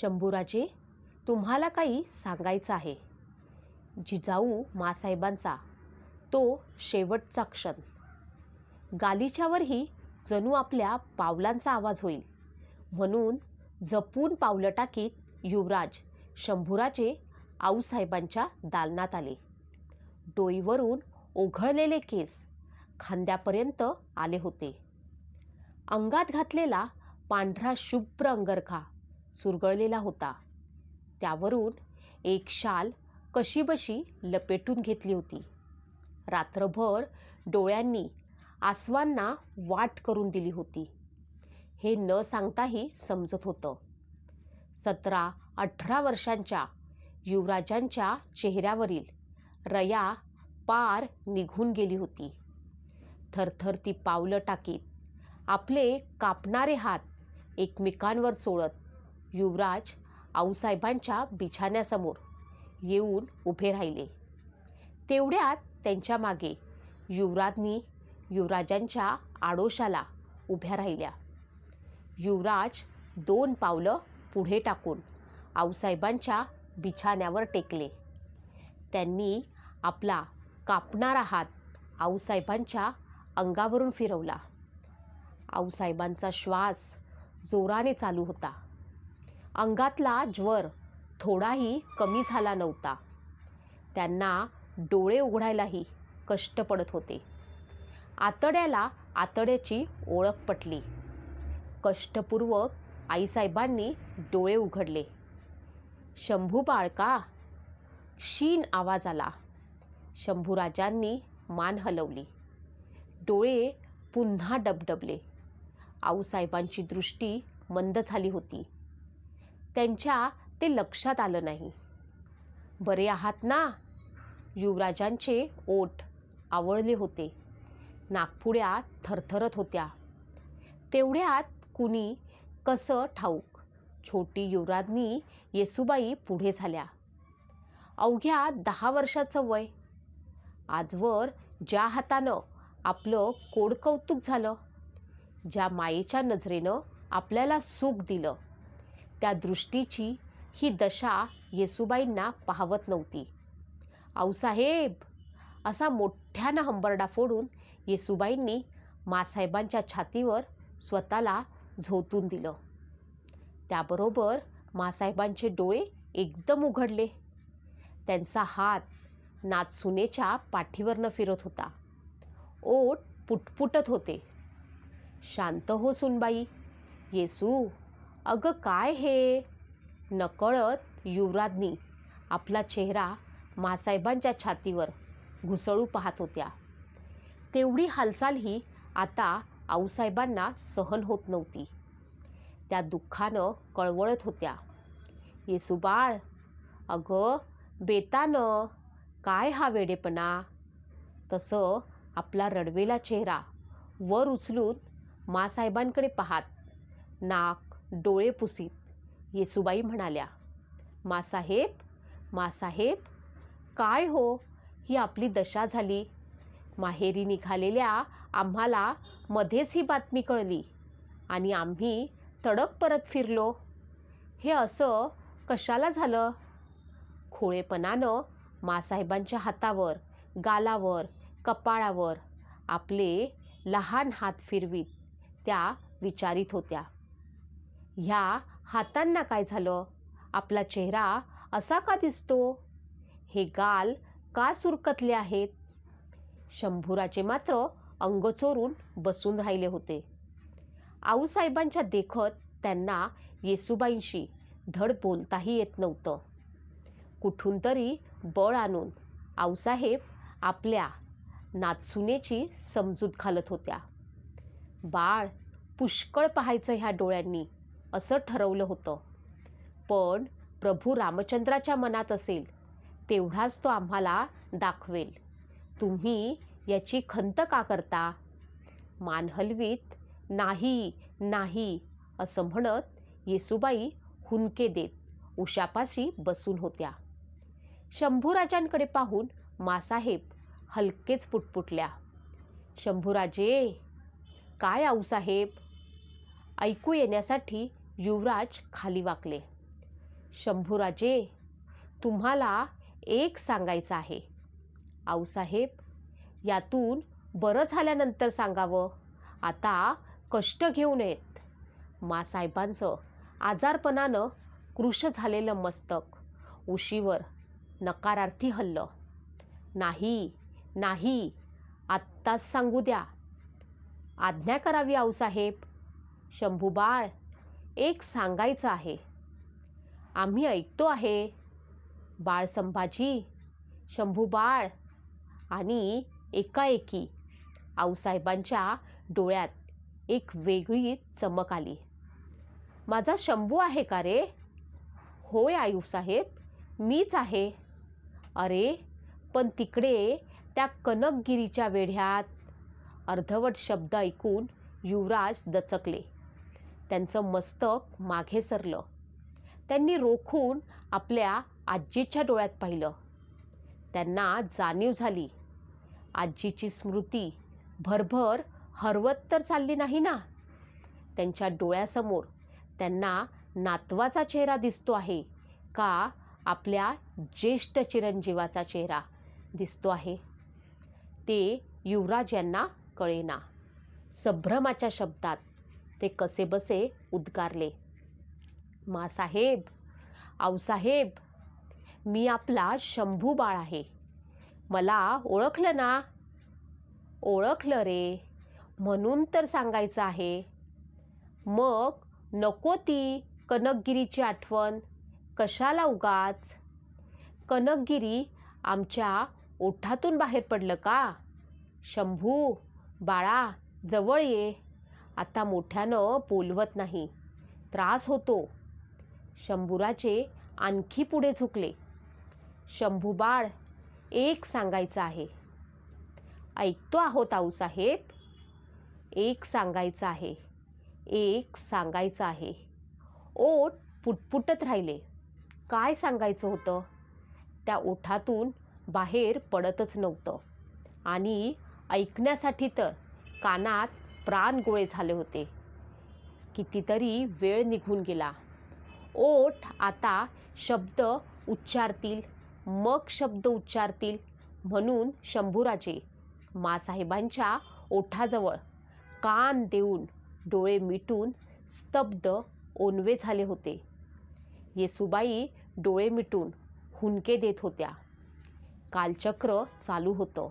शंभूराजे तुम्हाला काही सांगायचं आहे? जिजाऊ मासाहेबांचा तो शेवटचा क्षण. गालिच्यावरही जणू आपल्या पावलांचा आवाज होईल. म्हणून जपून पावलं टाकीत युवराज शंभूराजे आऊसाहेबांच्या दालनात आले. डोईवरून ओघळलेले केस खांद्यापर्यंत आले होते. अंगात घातलेला पांढरा शुभ्र अंगरखा सुरगळलेला होता. त्यावरून एक शाल कशीबशी लपेटून घेतली होती. रात्रभर डोळ्यांनी आसवांना वाट करून दिली होती. हे न सांगताही समजत होतं. सतरा अठरा वर्षांच्या युवराजांच्या चेहऱ्यावरील रया पार निघून गेली होती. थरथर ती पावलं टाकीत आपले कापणारे हात एकमेकांवर चोळत युवराज आऊसाहेबांच्या बिछाण्यासमोर येऊन उभे राहिले. तेवढ्यात त्यांच्या मागे युवराजनी युवराजांच्या आडोशाला उभ्या राहिल्या. युवराज दोन पावलं पुढे टाकून आऊसाहेबांच्या बिछाण्यावर टेकले. त्यांनी आपला कापणारा हात आऊसाहेबांच्या अंगावरून फिरवला. आऊसाहेबांचा श्वास जोराने चालू होता. अंगातला ज्वर थोडाही कमी झाला नव्हता. त्यांना डोळे उघडायलाही कष्ट पडत होते. आतड्याला आतड्याची ओळख पटली. कष्टपूर्वक आईसाहेबांनी डोळे उघडले. शंभू बाळका क्षीण आवाज आला. शंभूराजांनी मान हलवली. डोळे पुन्हा डबडबले. आऊसाहेबांची दृष्टी मंद झाली होती. त्यांच्या ते लक्षात आलं नाही. बरे आहात ना? युवराजांचे ओठ आवळले होते. नागपुड्या थरथरत होत्या. तेवढ्यात कुणी कसं ठाऊक छोटी युवराजनी येसुबाई पुढे झाल्या. अवघ्या दहा वर्षाचं वय. आजवर ज्या हातानं आपलं कोडकौतुक झालं ज्या मायेच्या नजरेनं आपल्याला सुख दिलं त्या दृष्टीची ही दशा येसुबाईंना पाहवत नव्हती. आऊसाहेब असा मोठ्यानं हंबरडा फोडून येसुबाईंनी मासाहेबांच्या छातीवर स्वतःला झोतून दिलं. त्याबरोबर मासाहेबांचे डोळे एकदम उघडले. त्यांचा हात नाचसुनेच्या पाठीवरनं फिरत होता. ओठ पुटपुटत होते. शांत हो सुनबाई. येसू अगं काय हे? नकळत युवराजनी आपला चेहरा मासाहेबांच्या छातीवर घुसळू पाहत होत्या. तेवढी हालचाल ही आता आऊसाहेबांना सहन होत नव्हती. त्या दुःखानं कळवळत होत्या. येसुबाळ अगं बेतानं काय हा वेडेपणा? तसं आपला रडवेला चेहरा वर उचलून मासाहेबांकडे पाहात नाक डोळे पुसीत येसुबाई म्हणाल्या मासाहेब मासाहेब काय हो? ही आपली दशा झाली. माहेरी निघालेल्या आम्हाला मध्येच ही बातमी कळली आणि आम्ही तडक परत फिरलो. हे असं कशाला झालं? खोळेपणानं मासाहेबांच्या हातावर गालावर कपाळावर आपले लहान हात फिरवीत त्या विचारित होत्या. ह्या हातांना काय झालं? आपला चेहरा असा का दिसतो? हे गाल का सुरकतले आहेत? शंभूराचे मात्र अंग चोरून बसून राहिले होते. आऊसाहेबांच्या देखत त्यांना येसुबाईंशी धड बोलताही येत नव्हतं. कुठून तरी बळ आणून आऊसाहेब आपल्या नाचसुनेची समजूत घालत होत्या. बाळ पुष्कळ पाहायचं ह्या डोळ्यांनी. असं ठरवलं होतं. पण प्रभू रामचंद्राच्या मनात असेल तेवढाच तो आम्हाला दाखवेल. तुम्ही याची खंत का करता? मानहलवीत नाही नाही असं म्हणत येसुबाई हुंदके देत उशापाशी बसून होत्या. शंभूराजांकडे पाहून मासाहेब हलकेच पुटपुटल्या. शंभूराजे काय आऊसाहेब ऐकू येण्यासाठी युवराज खाली वाकले. शंभूराजे तुम्हाला एक सांगायचं आहे. आऊसाहेब यातून बरं झाल्यानंतर सांगावं. आता कष्ट घेऊ नयेत. मासाहेबांचं आजारपणानं कृश झालेलं मस्तक. उशीवर नकारार्थी हल्लं. नाही नाही आत्ताच सांगू द्या. आज्ञा करावी आऊसाहेब. शंभूबाळ एक सांगायचं आहे. आम्ही ऐकतो आहे बाळ संभाजी शंभू बाळ आणि एकाएकी आऊसाहेबांच्या डोळ्यात एक वेगळी चमक आली. माझा शंभू आहे का रे? होय आयूसाहेब मीच आहे. अरे पण तिकडे त्या कनकगिरीच्या वेढ्यात अर्धवट शब्द ऐकून युवराज दचकले. त्यांचं मस्तक मागे सरलं. त्यांनी रोखून आपल्या आजीच्या डोळ्यात पाहिलं. त्यांना जाणीव झाली. आजीची स्मृती भरभर हरवत तर चालली नाही ना? त्यांच्या डोळ्यासमोर त्यांना नातवाचा चेहरा दिसतो आहे का आपल्या ज्येष्ठ चिरंजीवाचा चेहरा दिसतो आहे? ते युवराज यांना कळेना. संभ्रमाच्या शब्दात ते कसेबसे उद्गारले. मासाहेब आऊसाहेब मी आपला शंभू बाळ आहे. मला ओळखलं ना? ओळखलं रे. म्हणून तर सांगायचं आहे. मग नको ती कनकगिरीची आठवण. कशाला उगाच? कनकगिरी आमच्या ओठातून बाहेर पडलं का? शंभू बाळा जवळ ये. आता मोठ्यानं बोलवत नाही. त्रास होतो. शंभुराचे आणखी पुढे झुकले. शंभू बाळ एक सांगायचं आहे. ऐकतो आहोत आऊसाहेब एक सांगायचं आहे. एक सांगायचं आहे. ओठ पुटपुटत राहिले. काय सांगायचं होतं? त्या ओठातून बाहेर पडतच नव्हतं. आणि ऐकण्यासाठी तर कानात प्राण गोळे झाले होते. कितीतरी वेळ निघून गेला. ओठ आता शब्द उच्चारतील मग शब्द उच्चारतील म्हणून शंभूराजे मासाहेबांच्या ओठाजवळ कान देऊन डोळे मिटून स्तब्ध ओनवे झाले होते. येसुबाई डोळे मिटून हुंके देत होत्या. कालचक्र चालू होतं.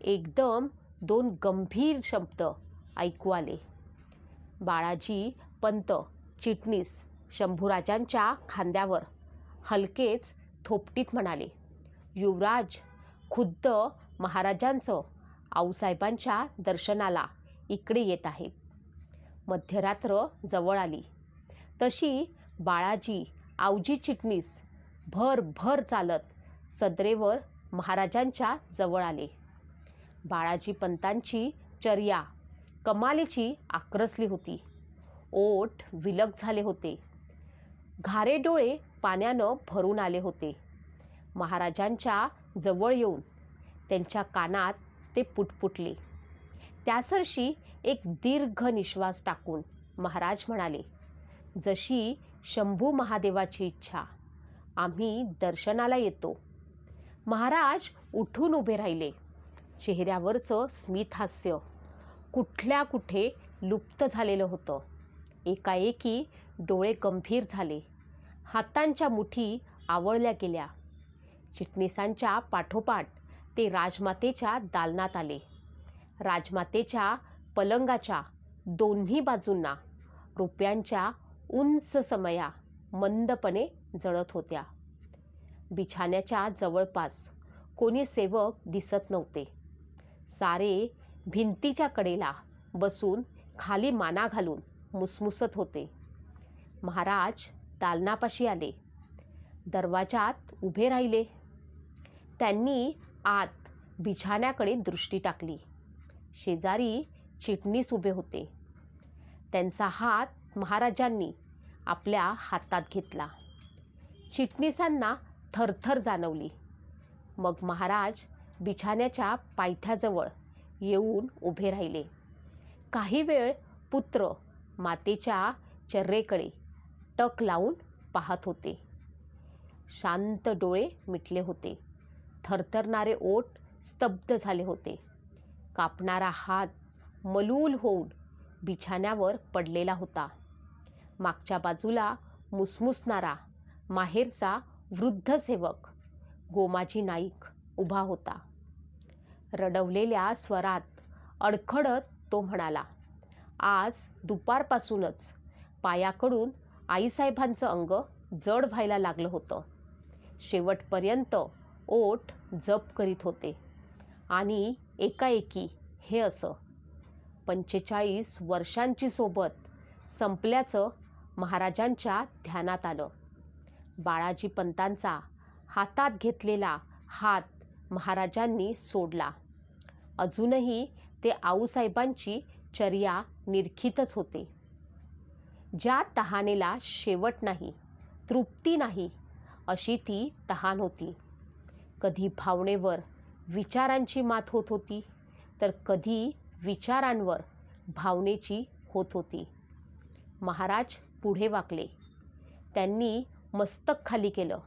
एकदम दोन गंभीर शब्द ऐकू आले बाळाजी पंत चिटणीस शंभूराजांच्या खांद्यावर हलकेच थोपटीत म्हणाले युवराज खुद्द महाराजांचं आऊसाहेबांच्या दर्शनाला इकडे येत आहेत मध्यरात्र जवळ आली. तशी बाळाजी आऊजी चिटणीस भर भर चालत सदरेवर महाराजांच्या जवळ आले. बाळाजी पंतांची चर्या कमालीची आक्रसली होती. ओठ विलग झाले होते. घारे डोळे पाण्यानं भरून आले होते. महाराजांच्या जवळ येऊन त्यांच्या कानात ते पुटपुटले. त्यासरशी एक दीर्घ निश्वास टाकून महाराज म्हणाले जशी शंभू महादेवाची इच्छा आम्ही दर्शनाला येतो. महाराज उठून उभे राहिले. चेहऱ्यावरचं स्मितहास्य कुठल्या कुठे लुप्त झालेलं होतं. एकाएकी डोळे गंभीर झाले. हातांच्या मुठी आवळल्या गेल्या. चिटणीसांच्या पाठोपाठ ते राजमातेच्या दालनात आले. राजमातेच्या पलंगाच्या दोन्ही बाजूंना रुपयांच्या उंच समया मंदपणे जळत होत्या. बिछाण्याच्या जवळपास कोणी सेवक दिसत नव्हते. सारे भिंतीच्या कडेला बसून खाली माना घालून मुसमुसत होते. महाराज दालनापाशी आले. दरवाजात उभे राहिले. त्यांनी आत बिछाण्याकडे दृष्टी टाकली. शेजारी चिटणीस उभे होते. त्यांचा हात महाराजांनी आपल्या हातात घेतला. चिटणीसांना थरथर जाणवली. मग महाराज बिछाण्याच्या पायथ्याजवळ येऊन उभे राहिले. काही वेळ पुत्र मातेच्या चर्रेकडे टक लावून पाहत होते. शांत डोळे मिटले होते. थरथरणारे ओठ स्तब्ध झाले होते. कापणारा हात मलूल होऊन बिछाण्यावर पडलेला होता. मागच्या बाजूला मुसमुसणारा माहेरचा वृद्ध सेवक गोमाजी नाईक उभा होता. रडवलेल्या स्वरात अडखडत तो म्हणाला आज दुपारपासूनच पायाकडून आईसाहेबांचं अंग जड व्हायला लागलं होतं. शेवटपर्यंत ओठ जप करीत होते आणि एकाएकी हे असं. पंचेचाळीस वर्षांची सोबत संपल्याचं महाराजांच्या ध्यानात आलं. बाळाजी पंतांचा हातात घेतलेला हात महाराजांनी सोडला. अजूनही ते आऊसाहेबांची चर्या निरखितच होते. ज्या तहानेला शेवट नाही तृप्ती नाही अशी ती तहान होती. कधी भावनेवर विचारांची मात होत होती तर कधी विचारांवर भावनेची होत होती. महाराज पुढे वाकले. त्यांनी मस्तक खाली केलं.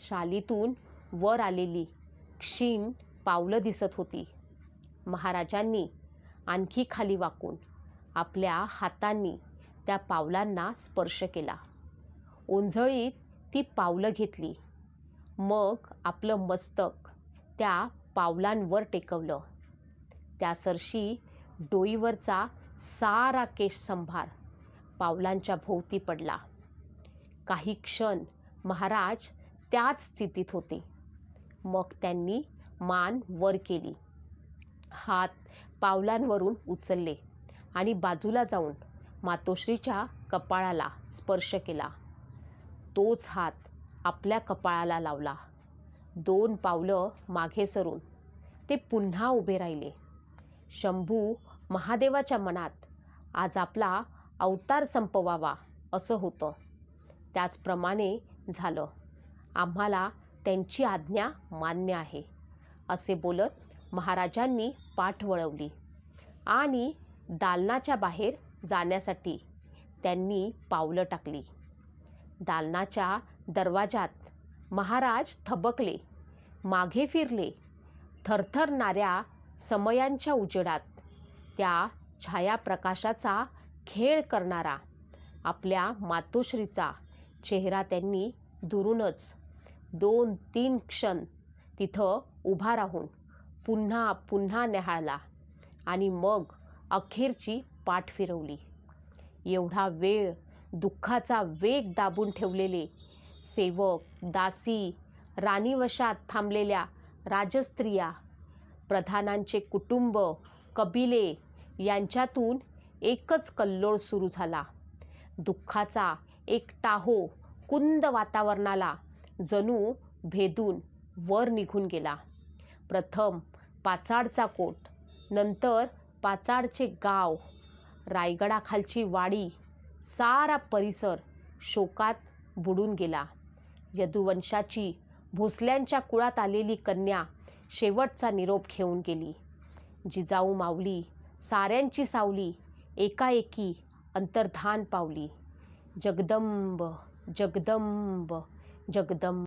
शालीतून वर आलेली क्षीण पावलं दिसत होती. महाराजांनी आणखी खाली वाकून आपल्या हातांनी त्या पावलांना स्पर्श केला. ओंझळीत ती पावलं घेतली. मग आपलं मस्तक त्या पावलांवर टेकवलं. त्या सरशी डोईवरचा सारा केश संभार पावलांच्या भोवती पडला. काही क्षण महाराज त्याच स्थितीत होते. मग त्यांनी मान वर केली. हात पावलांवरून उचलले आणि बाजूला जाऊन मातोश्रीच्या कपाळाला स्पर्श केला. तोच हात आपल्या कपाळाला लावला. दोन पावलं मागे सरून ते पुन्हा उभे राहिले. शंभू महादेवाच्या मनात आज आपला अवतार संपवावा असं होतं. त्याचप्रमाणे झालं. आम्हाला त्यांची आज्ञा मान्य आहे असे बोलत महाराजांनी पाठ वळवली. आणि दालनाच्या बाहेर जाण्यासाठी त्यांनी पावलं टाकली. दालनाच्या दरवाजात महाराज थबकले मागे फिरले. थरथरणाऱ्या समयांच्या उजेडात त्या छायाप्रकाशाचा खेळ करणारा आपल्या मातोश्रीचा चेहरा त्यांनी दुरूनच दोन तीन क्षण तिथं उभा राहून पुन्हा पुन्हा न्याहाळला आणि मग अखेरची पाठ फिरवली. एवढा वेळ दुःखाचा वेग दाबून ठेवलेले सेवक दासी राणीवशात थांबलेल्या राजस्त्रिया प्रधानांचे कुटुंब कबिले यांच्यातून एकच कल्लोळ सुरू झाला. दुःखाचा एक टाहो कुंद वातावरणाला जणू भेदून वर निघून गेला. प्रथम पाचाडचा कोट. नंतर पाचाडचे गाव रायगडाखालची वाडी सारा परिसर शोकात बुडून गेला. यदुवंशाची भोसल्यांच्या कुळात आलेली कन्या शेवटचा निरोप घेऊन गेली. जिजाऊ माऊली साऱ्यांची सावली एकाएकी अंतर्धान पावली. जगदंब जगदंब जगदंब.